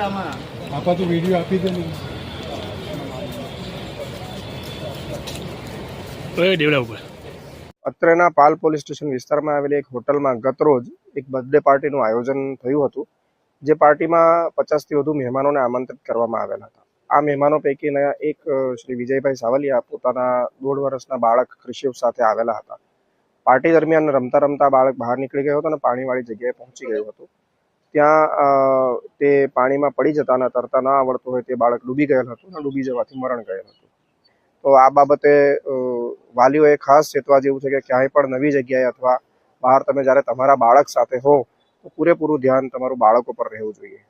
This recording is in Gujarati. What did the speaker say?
આપા તો વીડિયો આપી દે ને. દેવડા ઉપર? અત્રેના પાલ પોલીસ સ્ટેશન વિસ્તારમાં આવેલી એક હોટલમાં ગતરોજ એક બર્થડે પાર્ટીનું આયોજન થયું હતું જે પાર્ટીમાં પચાસથી વધુ મહેમાનોને આમંત્રિત કરવામાં આવેલા હતા. આ મહેમાનો પૈકીના એક શ્રી વિજયભાઈ સાવલિયા પોતાના દોઢ વર્ષના બાળક ક્રિશિવ સાથે આવેલા હતા. પાર્ટી દરમિયાન રમતા રમતા બાળક બહાર નીકળી ગયો હતો અને પાણીવાળી જગ્યાએ પહોંચી ગયું હતું. ત્યાં તે પાણીમાં પડી જતા અને તરતા ન આવડતું હોય તે બાળક ડૂબી ગયેલ હતું અને ડૂબી જવાથી મરણ ગયેલ હતું. તો આ બાબતે વાલીઓએ ખાસ ચેતવા જેવું છે કે ક્યાંય પણ નવી જગ્યાએ અથવા બહાર તમે જ્યારે તમારા બાળક સાથે હો તો પૂરેપૂરું ધ્યાન તમારું બાળકો પર રહેવું જોઈએ.